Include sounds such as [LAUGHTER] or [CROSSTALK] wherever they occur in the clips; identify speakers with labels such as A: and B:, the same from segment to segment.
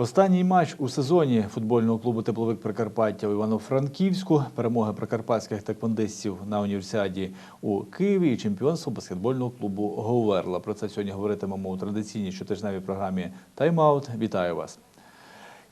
A: Останній матч у сезоні футбольного клубу Тепловик Прикарпаття у Івано-Франківську, перемоги прикарпатських таквандистів на універсіаді у Києві і чемпіонство баскетбольного клубу Говерла. Про це сьогодні говоритимемо у традиційній щотижневій програмі Тайм-аут. Вітаю вас.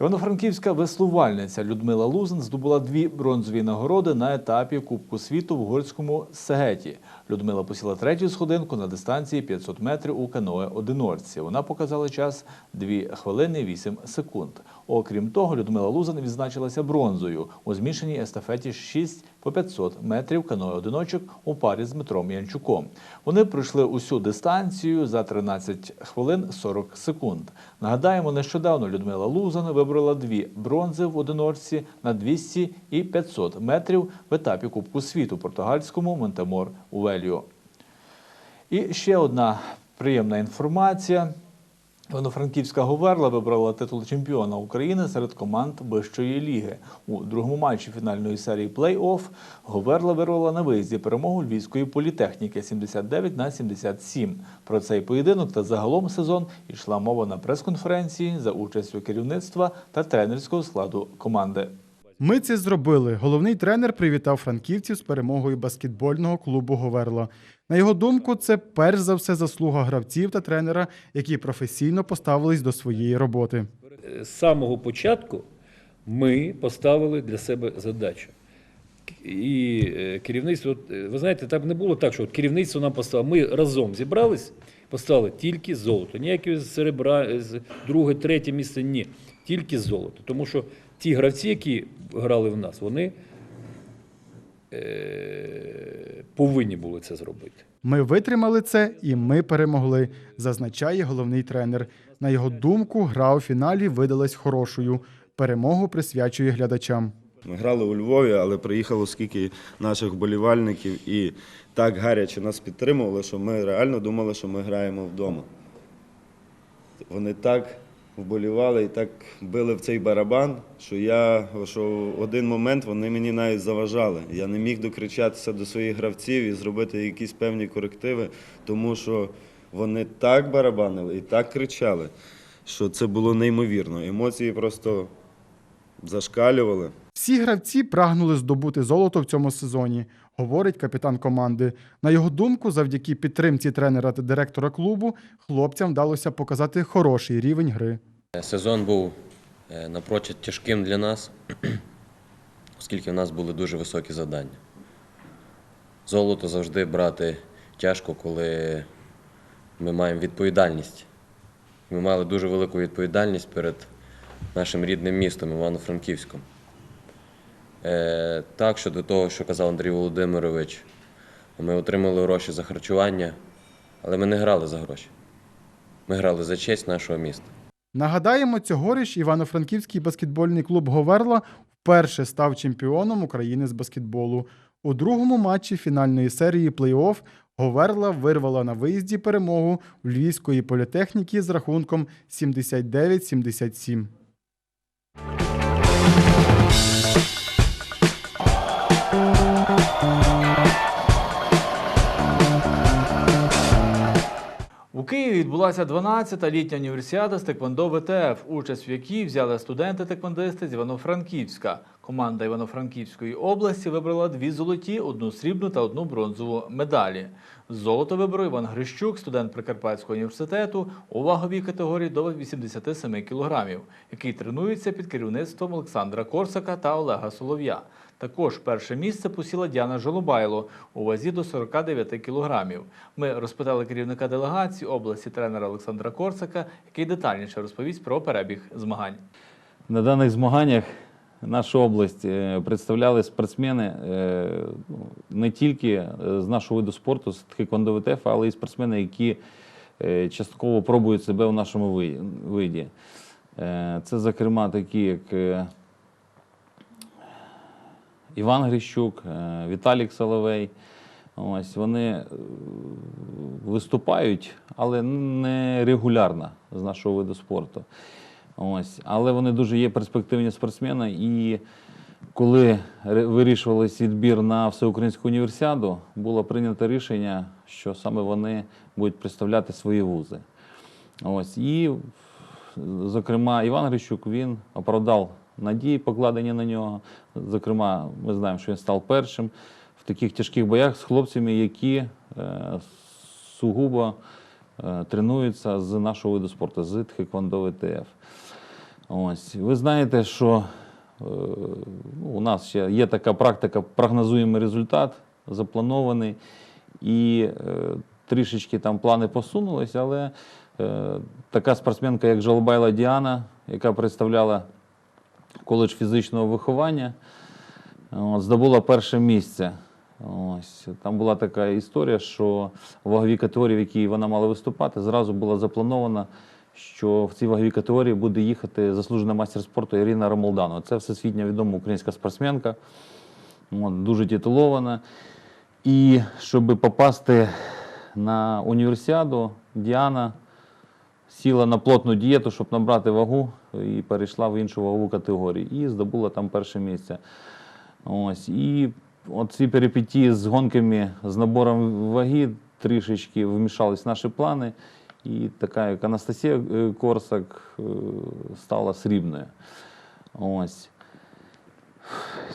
A: Івано-Франківська веслувальниця Людмила Лузин здобула дві бронзові нагороди на етапі Кубку світу в угорському Сегеті. Людмила посіла третю сходинку на дистанції 500 метрів у каное одинорці. Вона показала час 2 хвилини 8 секунд. Окрім того, Людмила Лузин відзначилася бронзою у змішаній естафеті 6 по 500 метрів каное одиночок у парі з Дмитром Янчуком. Вони пройшли усю дистанцію за 13 хвилин 40 секунд. Нагадаємо, нещодавно Людмила Лузан вибрала дві бронзи в одиночці на 200 і 500 метрів в етапі Кубку світу португальському Монтемор у Веліо. І ще одна приємна інформація. Івано-Франківська Говерла вибрала титул чемпіона України серед команд вищої ліги. У другому матчі фінальної серії плей-офф Говерла вирвала на виїзді перемогу Львівської політехніки 79 на 77. Про цей поєдинок та загалом сезон йшла мова на прес-конференції за участю керівництва та тренерського складу команди.
B: Ми це зробили. Головний тренер привітав франківців з перемогою баскетбольного клубу Говерла. На його думку, це перш за все заслуга гравців та тренера, які професійно поставились до своєї роботи.
C: з самого початку ми поставили для себе задачу. І е, керівництво, е, ви знаєте, так не було так, що керівництво нам поставило. Ми разом зібрались, поставили тільки золото. Ніякого серебра, друге, третє місце ні. Тільки золото. Тому що ті гравці, які грали в нас, вони е, повинні були це зробити.
B: Ми витримали це і ми перемогли, зазначає головний тренер. На його думку, гра у фіналі видалась хорошою. Перемогу присвячує глядачам.
D: Ми грали у Львові, але приїхало скільки наших вболівальників і так гаряче нас підтримували, що ми реально думали, що ми граємо вдома. Вони так вболівали і так били в цей барабан, що я що в один момент вони мені навіть заважали. Я не міг докричатися до своїх гравців і зробити якісь певні корективи, тому що вони так барабанили і так кричали, що це було неймовірно. Емоції просто зашкалювали.
B: Всі гравці прагнули здобути золото в цьому сезоні, говорить капітан команди. На його думку, завдяки підтримці тренера та директора клубу, хлопцям вдалося показати хороший рівень гри.
E: Сезон був е, напрочуд тяжким для нас, [CLEARS THROAT] оскільки в нас були дуже високі завдання. Золото завжди брати тяжко, коли ми маємо відповідальність. Ми мали дуже велику відповідальність перед нашим рідним містом Івано-Франківськом. Е, так, щодо того, що казав Андрій Володимирович, ми отримали гроші за харчування, але ми не грали за гроші. Ми грали за честь нашого міста.
B: Нагадаємо, цьогоріч Івано-Франківський баскетбольний клуб Говерла вперше став чемпіоном України з баскетболу. У другому матчі фінальної серії плей-офф Говерла вирвала на виїзді перемогу у Львівської політехніки з рахунком 79-77.
A: Києві відбулася 12-та літня універсіада з Теквондо ВТФ, участь в якій взяли студенти-теквондисти з Івано-Франківська. Команда Івано-Франківської області вибрала дві золоті, одну срібну та одну бронзову медалі. Золото виборов Іван Грищук, студент Прикарпатського університету у ваговій категорії до 87 кілограмів, який тренується під керівництвом Олександра Корсака та Олега Солов'я. Також перше місце посіла Діана Жолобайло у вазі до 49 кілограмів. Ми розпитали керівника делегації області тренера Олександра Корсака, який детальніше розповість про перебіг змагань.
F: На даних змаганнях нашу область е, представляли спортсмени е, ну, не тільки е, з нашого виду спорту, з тхеквондо ВТФ, але й спортсмени, які частково пробують себе у нашому виді. Це, зокрема, такі, як Іван Грищук, е, Віталік Соловей. Ось вони е, виступають, але не регулярно з нашого виду спорту. Ось, але вони дуже є перспективні спортсмени. І коли вирішувалось відбір на всеукраїнську універсіаду, було прийнято рішення, що саме вони будуть представляти свої вузи. Ось, і зокрема, Іван Грищук, він оправдав надії, покладені на нього. Зокрема, ми знаємо, що він став першим в таких тяжких боях з хлопцями, які е, сугубо е, тренуються з нашого виду спорту, з Тхеквондо ВТФ. Ось. Ви знаєте, що е, ну, у нас ще є така практика, прогнозуємий результат, запланований, і трішечки там плани посунулись, але така спортсменка, як Жолобайла Діана, яка представляла коледж фізичного виховання, от, здобула перше місце. Ось там була така історія, що в ваговій категорії, в якій вона мала виступати, зразу була запланована, що в цій ваговій категорії буде їхати заслужена майстер спорту Ірина Ромолданова. Це всесвітньо відома українська спортсменка, от, дуже титулована. І щоб попасти на універсіаду, Діана сіла на плотну дієту, щоб набрати вагу, і перейшла в іншу вагову категорію. І здобула там перше місце. Ось. І от ці перипетії з гонками, з набором ваги трішечки вмішались в наші плани. І така, як Анастасія е, Корсак, е, стала срібною. Ось.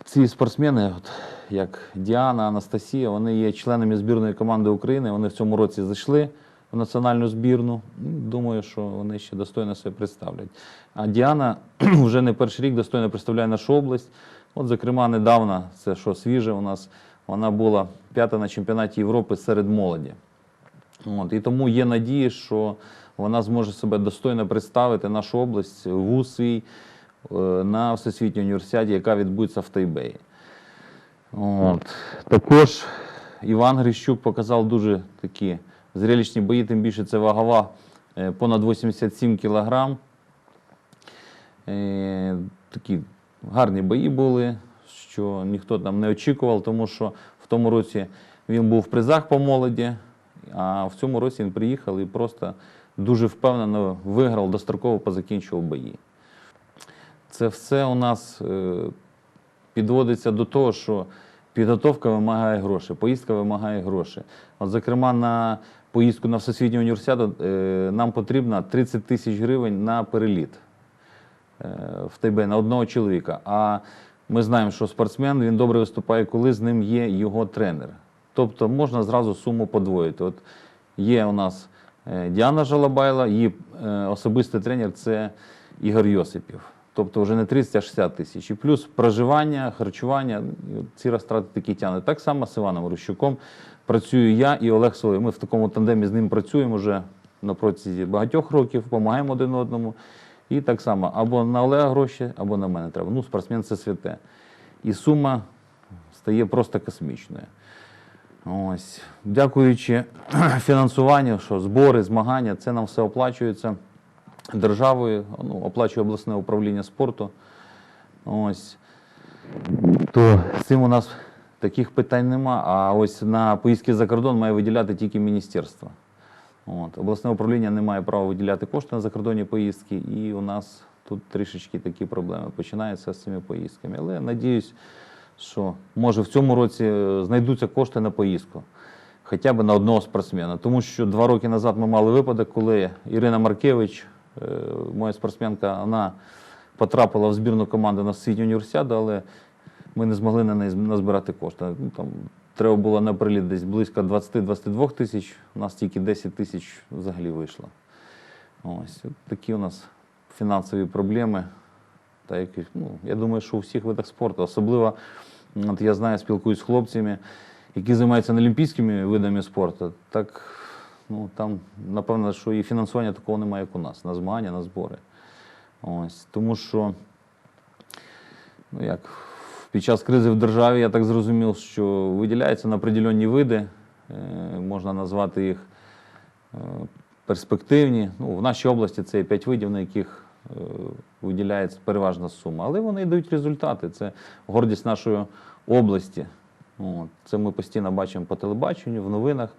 F: Ці спортсмени, от, як Діана, Анастасія, вони є членами збірної команди України. Вони в цьому році зайшли в національну збірну. Ну, Думаю, що вони ще достойно себе представлять. А Діана [CLEARS THROAT] вже не перший рік достойно представляє нашу область. От, зокрема, недавно, це що свіже у нас, вона була п'ята на чемпіонаті Європи серед молоді. От, і тому є надії, що вона зможе себе достойно представити нашу область, вуз свій е, на Всесвітній універсіаді, яка відбудеться в Тайбеї. От. Також Іван Грищук показав дуже такі зрелищні бої, тим більше це вагова е, понад 87 кілограм. Е, Такі гарні бої були, що ніхто там не очікував, тому що в тому році він був в призах по молоді, а в цьому році він приїхав і просто дуже впевнено виграв, достроково позакінчував бої. Це все у нас е, підводиться до того, що підготовка вимагає грошей, поїздка вимагає грошей. От, зокрема, на поїздку на Всесвітню універсіаду е, нам потрібно 30 тисяч гривень на переліт е, в Тайбе на одного чоловіка. А ми знаємо, що спортсмен він добре виступає, коли з ним є його тренер. Тобто можна зразу суму подвоїти. От є у нас е, Діана Жалабайла, її особистий тренер це Ігор Йосипів. Тобто вже не 30, а 60 тисяч. І плюс проживання, харчування, ці розтрати такі тягнуть. Так само з Іваном Рущуком працюю я і Олег Соловей. Ми в такому тандемі з ним працюємо вже на протязі багатьох років, допомагаємо один одному. І так само або на Олега гроші, або на мене треба. Ну, спортсмен це святе. І сума стає просто космічною. Ось. Дякуючи [CLEARS THROAT] фінансуванню, що збори, змагання, це нам все оплачується державою, ну, оплачує обласне управління спорту. Ось. То з цим у нас таких питань нема. А ось на поїздки за кордон має виділяти тільки міністерство. От. Обласне управління не має права виділяти кошти на закордонні поїздки, і у нас тут трішечки такі проблеми починаються з цими поїздками. Але надіюсь, що може в цьому році е, знайдуться кошти на поїздку. Хоча б на одного спортсмена. Тому що два роки назад ми мали випадок, коли Ірина Маркевич, е, моя спортсменка, вона потрапила в збірну команду на Всесвітню універсіаду, але ми не змогли на неї назбирати кошти. Ну, там, треба було на приліт десь близько 20-22 тисяч, у нас тільки 10 тисяч взагалі вийшло. Ось такі у нас фінансові проблеми. Та які, ну, я думаю, що у всіх видах спорту. Особливо, от я знаю, спілкуюсь з хлопцями, які займаються олімпійськими видами спорту. Так, ну, там, напевно, що і фінансування такого немає, як у нас, на змагання, на збори. Ось, тому що, ну як, під час кризи в державі я так зрозумів, що виділяються на определенні види, е, можна назвати їх е, перспективні. Ну, в нашій області це є п'ять видів, на яких е, виділяється переважна сума. Але вони дають результати. Це гордість нашої області. Це ми постійно бачимо по телебаченню, в новинах,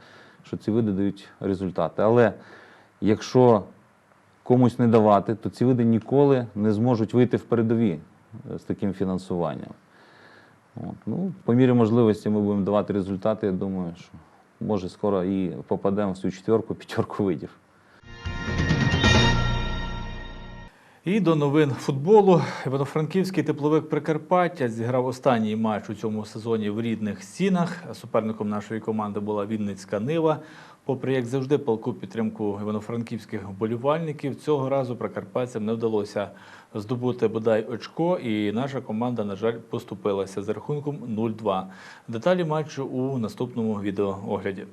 F: що ці види дають результати. Але якщо комусь не давати, то ці види ніколи не зможуть вийти в передові з таким фінансуванням. От. Ну, по мірі можливості ми будемо давати результати. Я думаю, що може скоро і попадемо в цю четверку, п'ятерку видів.
A: І до новин футболу. Івано-Франківський тепловик Прикарпаття зіграв останній матч у цьому сезоні в рідних стінах. Суперником нашої команди була Вінницька Нива. Попри як завжди палку підтримку івано-франківських вболівальників, цього разу прикарпатцям не вдалося здобути бодай очко, і наша команда, на жаль, поступилася з рахунком 0-2. Деталі матчу у наступному відеоогляді.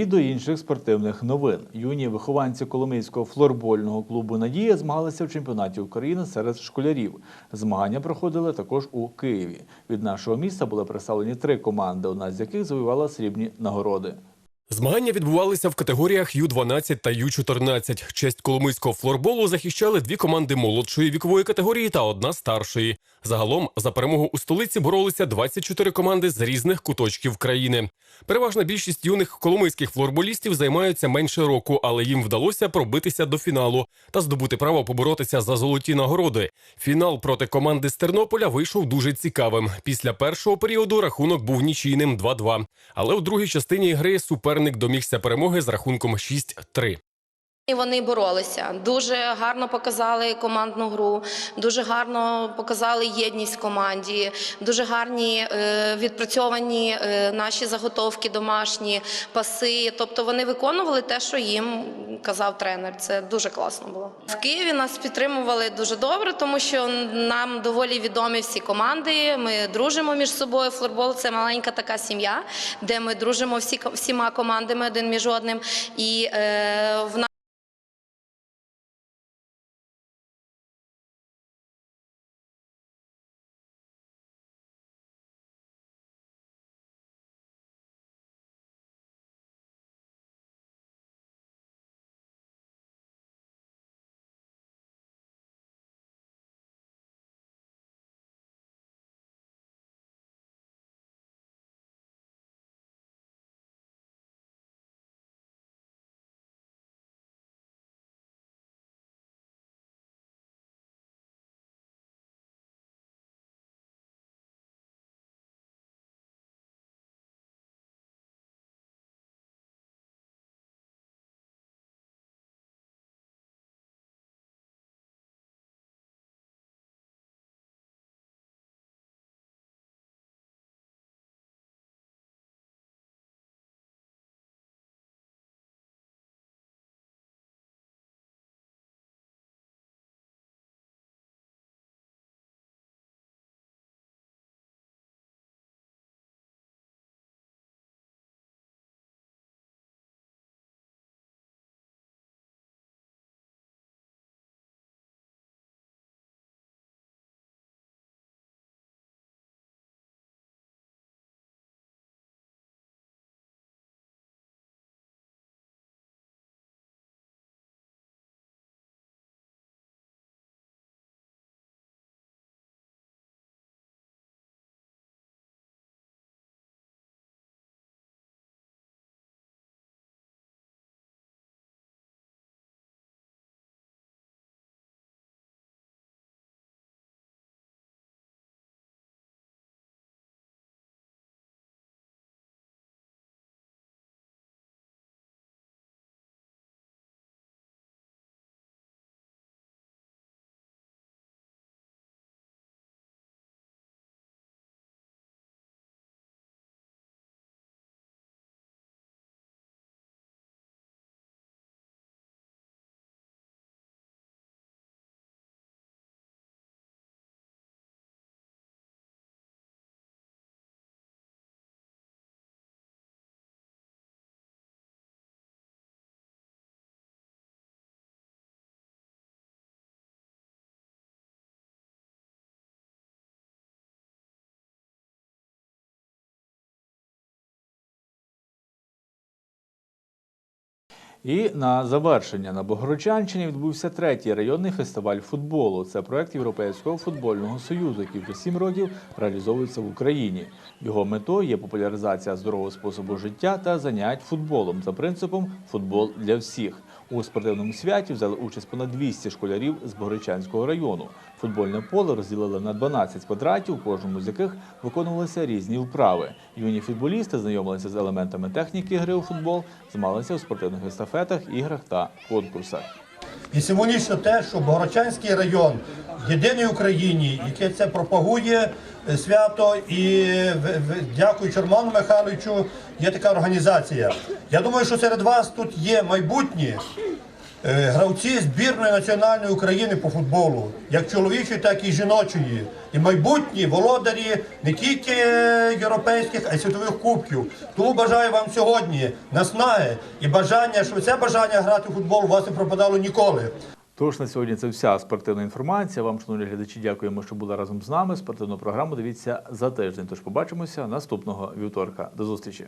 A: І до інших спортивних новин. Юні вихованці Коломийського флорбольного клубу Надія змагалися в чемпіонаті України серед школярів. Змагання проходили також у Києві. Від нашого міста були представлені три команди, одна з яких завоювала срібні нагороди.
G: Змагання відбувалися в категоріях Ю-12 та Ю-14. Честь коломийського флорболу захищали дві команди молодшої вікової категорії та одна старшої. Загалом за перемогу у столиці боролися 24 команди з різних куточків країни. Переважна більшість юних коломийських флорболістів займаються менше року, але їм вдалося пробитися до фіналу та здобути право поборотися за золоті нагороди. Фінал проти команди з Тернополя вийшов дуже цікавим. Після першого періоду рахунок був нічийним 2-2. Але у другій частині гри суперник домігся перемоги з рахунком 6-3.
H: І вони боролися. Дуже гарно показали командну гру, дуже гарно показали єдність в команді, дуже гарні е, відпрацьовані е, наші заготовки домашні, паси. Тобто вони виконували те, що їм казав тренер. Це дуже класно було. В Києві нас підтримували дуже добре, тому що нам доволі відомі всі команди. Ми дружимо між собою. Флорбол це маленька така сім'я, де ми дружимо всі всіма командами один між одним. І е, в
A: І на завершення на Богородчанщині відбувся третій районний фестиваль футболу. Це проект Європейського футбольного союзу, який вже сім років реалізовується в Україні. Його метою є популяризація здорового способу життя та занять футболом за принципом футбол для всіх. У спортивному святі взяли участь понад 200 школярів з Богричанського району. Футбольне поле розділили на 12 квадратів, у кожному з яких виконувалися різні вправи. Юні футболісти знайомилися з елементами техніки гри у футбол, змагалися у спортивних естафетах, іграх та конкурсах.
I: І символічно те, що Богородчанський район єдиний в Україні, який це пропагує е, свято, і дякую Черману Михайловичу, є така організація. Я думаю, що серед вас тут є майбутні е, гравці збірної національної України по футболу, як чоловічої, так і жіночої. І майбутні володарі не тільки європейських, а й світових кубків. Тому бажаю вам сьогодні наснаги і бажання, щоб це бажання грати в футбол у вас не пропадало ніколи.
A: Тож на сьогодні це вся спортивна інформація. Вам, шановні глядачі, дякуємо, що були разом з нами. Спортивну програму дивіться за тиждень. Тож побачимося наступного вівторка. До зустрічі.